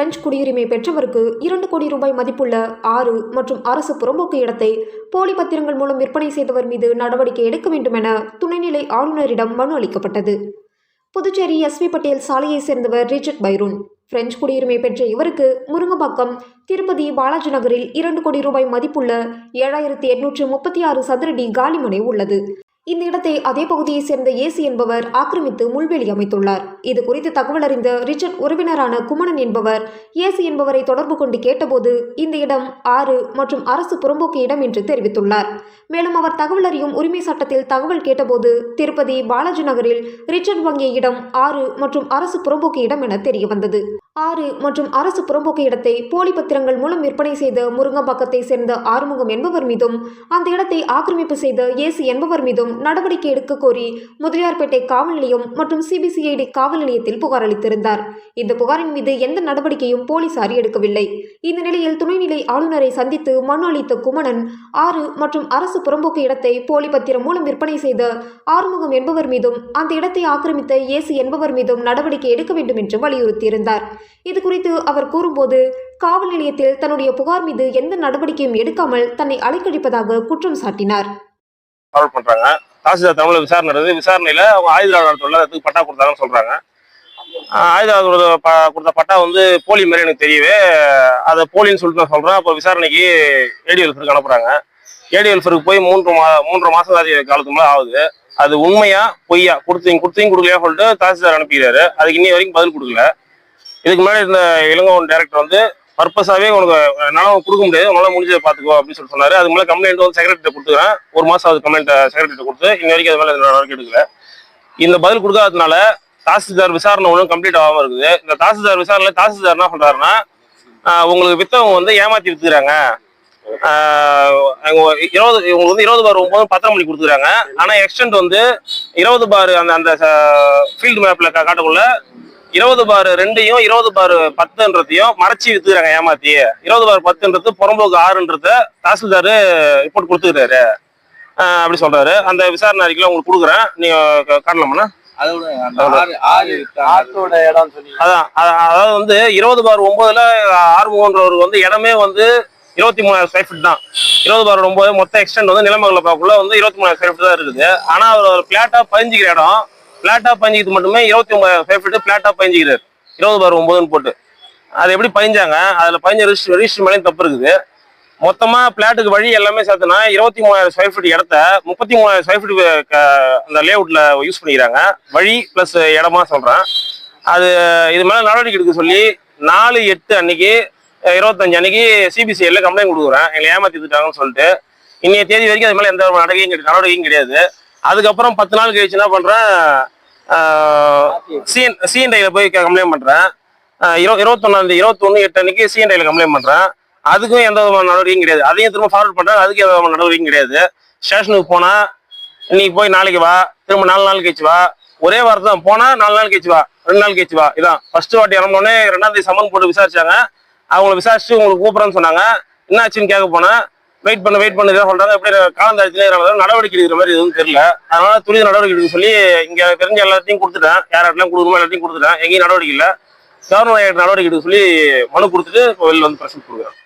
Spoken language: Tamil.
பிரெஞ்சு குடியுரிமை பெற்றவருக்கு இரண்டு கோடி ரூபாய் மதிப்புள்ள ஆறு மற்றும் அரசு புறம்போக்கு இடத்தை போலி பத்திரங்கள் மூலம் விற்பனை செய்தவர் மீது நடவடிக்கை எடுக்க வேண்டும் என துணைநிலை ஆளுநரிடம் மனு அளிக்கப்பட்டது. புதுச்சேரி எஸ்வி பட்டேல் சாலையைச் சேர்ந்தவர் ரிச்சர்ட் பைரூன். பிரெஞ்சு குடியுரிமை பெற்ற இவருக்கு முருங்கம்பாக்கம் திருப்பதி பாலாஜி நகரில் இரண்டு கோடி ரூபாய் மதிப்புள்ள ஏழாயிரத்தி எட்நூற்று முப்பத்தி ஆறு சதுரடி காலிமனை உள்ளது. இந்த இடத்தை அதே பகுதியைச் சேர்ந்த ஏசி என்பவர் ஆக்கிரமித்து முள்வெளி அமைத்துள்ளார். இது குறித்து தகவல் அறிந்த ரிச்சர்ட் உறவினரான குமணன் என்பவர் ஏசி என்பவரை தொடர்பு கொண்டு கேட்டபோது இந்த இடம் ஆறு மற்றும் அரசு புறம்போக்கு இடம் என்று தெரிவித்துள்ளார். மேலும் அவர் தகவல் அறியும் உரிமை சட்டத்தில் தகவல் கேட்டபோது திருப்பதி பாலாஜி நகரில் ரிச்சர்ட் வங்கிய இடம் ஆறு மற்றும் அரசு புறம்போக்கு இடம் என தெரிய வந்தது ஆறு மற்றும் அரசு புறம்போக்கு இடத்தை போலி பத்திரங்கள் மூலம் விற்பனை செய்த முருங்கம்பாக்கத்தை சேர்ந்த ஆறுமுகம் என்பவர் மீதும் அந்த இடத்தை ஆக்கிரமிப்பு செய்த ஏசி என்பவர் மீதும் நடவடிக்கை எடுக்க கோரி முதலியார்பேட்டை காவல் நிலையம் மற்றும் சிபிசிஐடி காவல் நிலையத்தில் புகார் அளித்திருந்தார். இந்த புகாரின் மீது எந்த நடவடிக்கையும் போலீசார் எடுக்கவில்லை. இந்த நிலையில் துணைநிலை ஆளுநரை சந்தித்து மனு அளித்த குமணன் ஆறு மற்றும் அரசு புறம்போக்கு இடத்தை போலி பத்திரம் மூலம் விற்பனை செய்த ஆறுமுகம் என்பவர் மீதும் அந்த இடத்தை ஆக்கிரமித்த ஏசி என்பவர் மீதும் நடவடிக்கை எடுக்க வேண்டும் என்று வலியுறுத்தியிருந்தார். இது குறித்து அவர் கூறும்போது காவல் நிலையத்தில் தன்னுடைய புகார் மீது எந்த நடவடிக்கையும் எடுக்காமல் தன்னை அலைக்கழிப்பதாக குற்றம் சாட்டினார். பண்றாங்க. தாசில்தார் தமிழ் விசாரணை நடந்தது விசாரணையில அவங்க ஆயுதராஜ் நடத்துல அதுக்கு பட்டா கொடுத்தாங்கன்னு சொல்றாங்க. ஆஹ் கொடுத்த ப- பட்டா வந்து போலி மாதிரி எனக்கு தெரியவே அதை போலின்னு சொல்லிட்டு நான் சொல்றேன். அப்போ விசாரணைக்கு ஏடி வெல்ஃபருக்கு அனுப்புறாங்க. ஏடி வெல்ஃபருக்கு போய் மூன்று மா மூன்று மாசம் ஆதி காலத்துக்கு மேலே ஆகுது. அது உண்மையா பொய்யா? கொடுத்தீங்க கொடுத்தீங்க கொடுக்கலையா சொல்லிட்டு தாசில்தார் அனுப்பிக்கிறாரு. அதுக்கு இன்னி வரைக்கும் பதில் கொடுக்கல. இதுக்கு முன்னாடி இருந்த இளங்கோவன் டேரக்டர் வந்து பர்பஸாவே உனக்கு என்னால கொடுக்க முடியாது. உன்னால முடிஞ்சதை பாத்துக்கோ அப்படின்னு சொல்லி சொன்னாரு. அது மேலே கம்ப்ளைண்ட் வந்து செக்ரட்டரி கொடுத்துக்கிறேன். ஒரு மாசம் அது கம்ப்ளைண்ட் செக்ரட்டரி கொடுத்து. இன்ன வரைக்கும் அது மேலே நடவடிக்கை எடுக்கல. இந்த பதில் கொடுக்காததுனால தாசில்தார் விசாரணை ஒன்றும் கம்ப்ளீட் ஆகாம இருக்குது. இந்த தாசில்தார் விசாரணை தாசில்தார் என்ன பண்றாருன்னா உங்களுக்கு வித்தவங்க வந்து ஏமாத்தி வித்துக்கிறாங்க. அவங்க இருபது இவங்களுக்கு வந்து இருபது பார் ஒன்பது பத்திரம் பண்ணி கொடுத்துக்கிறாங்க. ஆனா எக்ஸ்டென்ட் வந்து இருபது பார் அந்த அந்த ஃபீல்டு மேப்ல காட்டக்குள்ள இருபது பார் ரெண்டையும் இருபது பார் பத்துன்றதையும் மறைச்சி வித்துக்கிறாங்க ஏமாத்தி. இருபது பார் பத்துன்றது புறம்போக்கு ஆறுன்றத தாசில்தார் ரிப்போர்ட் கொடுத்துக்கிறாரு. ஆஹ் அப்படி சொல்றாரு. அந்த விசாரணை அறிக்கையில உங்களுக்கு கொடுக்குறேன். நீங்க க- காட்டலாமாண்ணா? அதோட அந்த ஆறு ஆறு ஆத்தோட இடம் சொன்னீங்க. அதான் அ- அதாவது வந்து இருபது பார் ஒன்பதுல ஆறுமுகன்றவர் வந்து இடமே வந்து இருபத்தி மூணாயிரம் ஸ்கொயர் ஃபீட் தான். இருபது பார் ஒன்பது மொத்த எக்ஸ்டென்ட் வந்து நிலமங்கல பார்க்குள்ள வந்து இருபத்தி மூணாயிரம் ஸ்கொயர் ஃபீட் தான் இருக்குது. ஆனா அவர் ஒரு பிளாட்டா பதிஞ்சிக்கிற இடம் பிளாட்டா பயஞ்சிக்கிறது மட்டுமே இருபத்தி ஒன்பது ஸ்கொயர் ஃபீட் பிளாட்டா பதிஞ்சிக்கிறார் இருபது பார் ஒன்பதுன்னு போட்டு. அது எப்படி பயஞ்சாங்க? அதில் பயஞ்ச ரிஜிஸ்டர் ரிஜிஸ்டர் மேலேயும் தப்பு இருக்குது. மொத்தமாக பிளாட்டுக்கு வழி எல்லாமே சேர்த்துனா இருபத்தி மூணாயிரம் ஸ்கொயர் ஃபீட் இடத்த முப்பத்தி மூணாயிரம் ஸ்கொயர் ஃபீட் அந்த லேஅவுட்டில் யூஸ் பண்ணிக்கிறாங்க. வழி ப்ளஸ் இடமா சொல்கிறேன் அது இது மேலே நடவடிக்கை எடுக்க சொல்லி நாலு எட்டு அன்னைக்கு இருபத்தஞ்சி இருபத்தஞ்சு அன்னைக்கு சிபிசிஐல கம்ப்ளைண்ட் கொடுக்குறேன். எங்களை ஏமாத்தி விட்டுட்டாங்கன்னு சொல்லிட்டு. இன்றைய தேதி வரைக்கும் அது மேலே எந்த நடவடிக்கையும் கிடையாது. நடவடிக்கையும் கிடையாது. அதுக்கப்புறம் பத்து நாள் கழிச்சு என்ன பண்றேன் சிஎன் சிஎன்ஐல போய் கம்ப்ளைண்ட் பண்றேன். அஹ், இரு இருபத்தொன்னாம் இருபத்தொன்னு எட்டு அன்னைக்கு சிஎன்ஐல கம்ப்ளைண்ட் பண்றேன். அதுக்கும் எந்த விதமான நடவடிக்கையும் கிடையாது. அதையும் திரும்ப ஃபார்வர்ட் பண்றேன். அதுக்கு எந்த விதமான நடவடிக்கையும் கிடையாது. ஸ்டேஷனுக்கு போனா இன்னைக்கு போய் நாளைக்கு வா. திரும்ப நாலு நாள் கழிச்சு வா. ஒரே வாரம் தான் போனா நாலு நாள் கழிச்சு வா. ரெண்டு நாள் கழிச்சு வா. இதான். ஃபர்ஸ்ட் வாட்டி இறங்கினோடனே ரெண்டாம் தேதி சம்மன் போட்டு விசாரிச்சாங்க. அவங்கள விசாரிச்சு உங்களுக்கு கூப்பிட்றேன்னு சொன்னாங்க. என்ன ஆச்சுன்னு கேட்க போனேன். வெயிட் பண்ண வெயிட் பண்ணி தான் சொல்றாங்க. எப்படி காலந்தாரத்திலே நடவடிக்கை எடுக்கிற மாதிரி எதுவும் தெரியல. அதனால துரித நடவடிக்கை எடுக்க சொல்லி இங்க தெரிஞ்ச எல்லாத்தையும் கொடுத்துட்டேன். யார் யாரெல்லாம் கொடுக்கணுமோ எல்லாத்தையும் கொடுத்துட்டேன். எங்கேயும் நடவடிக்கை இல்லை. கவர்னர் நடவடிக்கை எடுக்க சொல்லி மனு கொடுத்துட்டு இப்போ வெளில வந்து பிரசன் கொடுக்குறேன்.